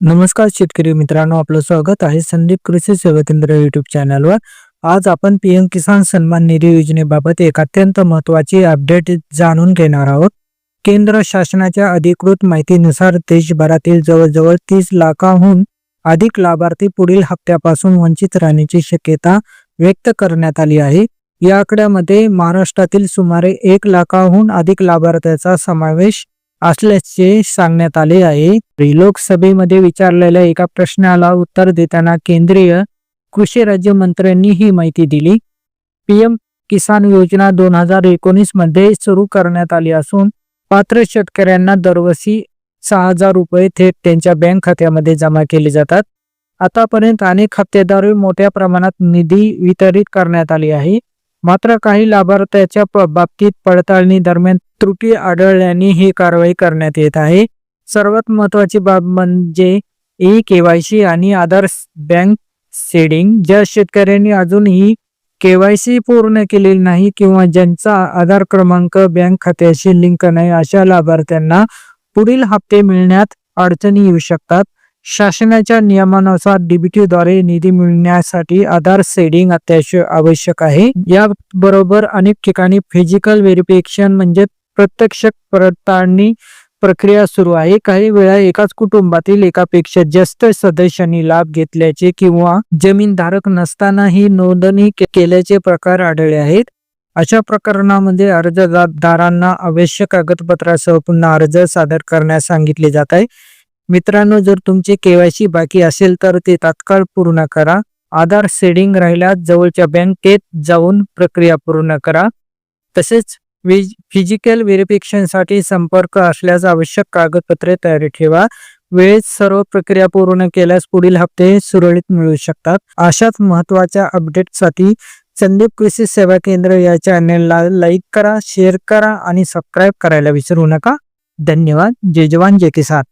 नमस्कार शेतकरी मित्रांनो आपलं स्वागत आहे संदीप कृषी सेवा केंद्र युट्यूब चॅनलवर आज आपण पीएम किसान सन्मान निधी योजनेबाबत एक अत्यंत महत्वाची अपडेट जाणून घेणार आहोत. केंद्र शासनाच्या अधिकृत माहितीनुसार देशभरातील जवळजवळ तीस लाखाहून अधिक लाभार्थी पुढील हप्त्यापासून वंचित राहण्याची शक्यता व्यक्त करण्यात आली आहे. या आकड्यामध्ये महाराष्ट्रातील सुमारे एक लाखाहून अधिक लाभार्थ्याचा समावेश असल्याचे सांगण्यात आले आहे. लोकसभेमध्ये विचारलेल्या एका प्रश्नाला उत्तर देताना केंद्रीय कृषी राज्यमंत्र्यांनी ही माहिती दिली. पीएम किसान योजना दोन हजार एकोणीसमध्ये सुरू करण्यात आली असून पात्र शेतकऱ्यांना दरवर्षी सहा हजार रुपये थेट त्यांच्या बँक खात्यामध्ये जमा केले जातात. आतापर्यंत अनेक हप्तेदारी मोठ्या प्रमाणात निधी वितरित करण्यात आली आहे. मात्र काही लाभार्थ्याच्या बाबतीत पडताळणी दरम्यान त्रुटी आढळल्याने ही कारवाई करण्यात येत आहे. सर्वात महत्वाची बाब म्हणजे ई केवायसी आणि आधार बँक सेडिंग. ज्या शेतकऱ्यांनी अजूनही केवायसी पूर्ण केलेली नाही किंवा ज्यांचा आधार क्रमांक बँक खात्याशी लिंक नाही अशा लाभार्थ्यांना पुढील हप्ते मिळण्यात अडचणी येऊ शकतात. शासनाच्या नियमानुसार डीबीटीद्वारे द्वारे निधी मिळण्यासाठी आधार सेडिंग अत्यावश्यक आवश्यक आहे. या बरोबर अनेक ठिकाणी फिजिकल व्हेरिफिकेशन म्हणजे प्रत्यक्ष पडताळणी प्रक्रिया सुरू आहे. काही वेळा एकाच कुटुंबातील एकापेक्षा जास्त सदस्यांनी लाभ घेतल्याचे किंवा जमीनधारक नसतानाही नोंदणी केल्याचे प्रकार आढळले आहेत. अशा प्रकरणामध्ये अर्जदारांना आवश्यक कागदपत्रासह पुन्हा अर्ज सादर करण्यास सांगितले जात आहे. मित्रांनो जर तुमचे केवायसी बाकी असेल तर ते तात्काळ पूर्ण करा. आधार सेडिंग राहिल्यास जवळच्या बँकेत जाऊन प्रक्रिया पूर्ण करा. तसेच फिजिकल व्हेरिफिकेशनसाठी संपर्क असल्यास आवश्यक कागदपत्रे तयारी ठेवा. वेळेत सर्व प्रक्रिया पूर्ण केल्यास पुढील हप्ते सुरळीत मिळू शकतात. अशाच महत्त्वाच्या अपडेटसाठी संदीप कृषी सेवा केंद्र या चॅनेलला लाईक करा शेअर करा आणि सबस्क्राईब करायला विसरू नका. धन्यवाद. जय जवान जय किसान.